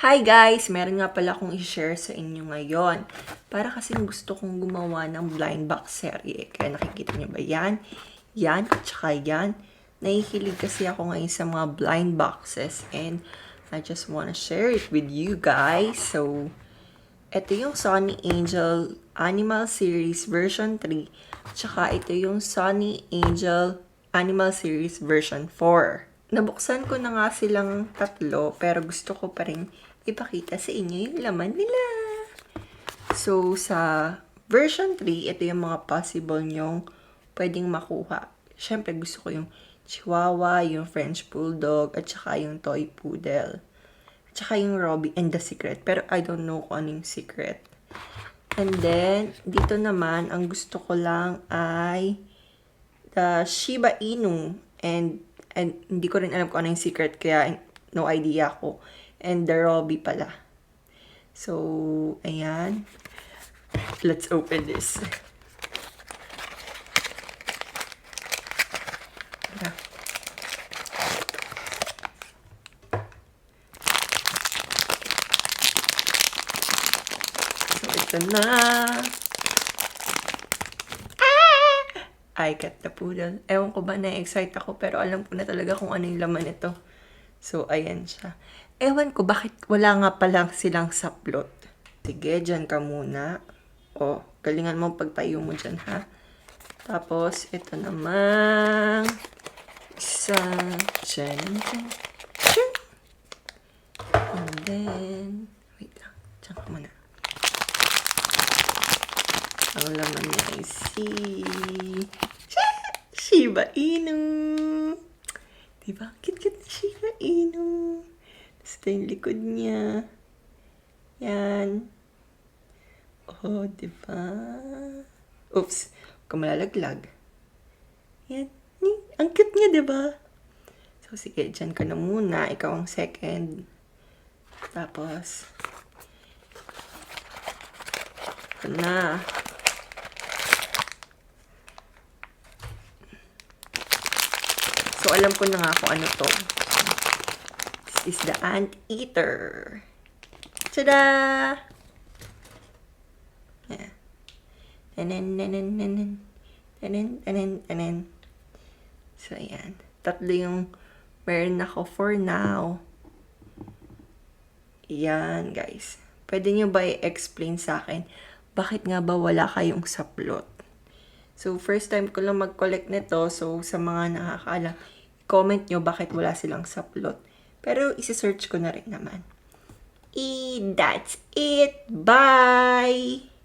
Hi guys! Meron nga pala akong i-share sa inyo ngayon. Para kasi gusto kong gumawa ng blind box serye. Kaya nakikita niyo ba yan? Yan, at saka yan. Nahihilig kasi ako ngayon sa mga blind boxes. And I just wanna share it with you guys. So, ito yung Sony Angel Animal Series version 3. Tsaka ito yung Sony Angel Animal Series version 4. Nabuksan ko na nga silang tatlo, pero gusto ko pa rin ipakita sa inyo yung laman nila. So, sa version 3, ito yung mga possible nyong pwedeng makuha. Siyempre, gusto ko yung Chihuahua, yung French Bulldog, at saka yung Toy Poodle. At saka yung Robbie and the Secret. Pero I don't know kung ano yung secret. And then, dito naman, ang gusto ko lang ay the Shiba Inu. And, and hindi ko rin alam kung ano yung secret, kaya no idea ko. And the Robbie pala. So, ayan. Let's open this. So, ito na. I get the poodle. Ewan ko ba na-excite ako pero alam ko na talaga kung ano yung laman nito. So, ayan siya. Ewan ko bakit wala nga pala silang saplot. Sige, dyan ka muna. O, galingan mo pagtayo mo dyan, ha? Tapos, ito namang isa. Dyan, dyan, dyan. And then, wait lang. Dyan ka muna. Ang laman niya ay si... Shiba Inu. Diba? Cute-cute na Shiba Inu. Tapos ito yung likod niya. Yan. Oh, diba? Oops. Huwag malalaglag. Yan. Ang cute niya, diba? So, sige, dyan ka na muna. Ikaw ang second. Tapos, ito na. So, alam ko na nga kung ano to. This is the anteater. Tada! Yeah. Tanan, tanan, tanan. Tanan, tanan, tanan. So, ayan. Tatlo yung meron ako for now. Yan, guys. Pwede nyo ba i-explain sa akin bakit nga ba wala kayong saplot? So, first time ko lang mag-collect nito. So, sa mga nakakaalam, comment nyo bakit wala silang saplot. Pero, isi-search ko na rin naman. E, that's it. Bye!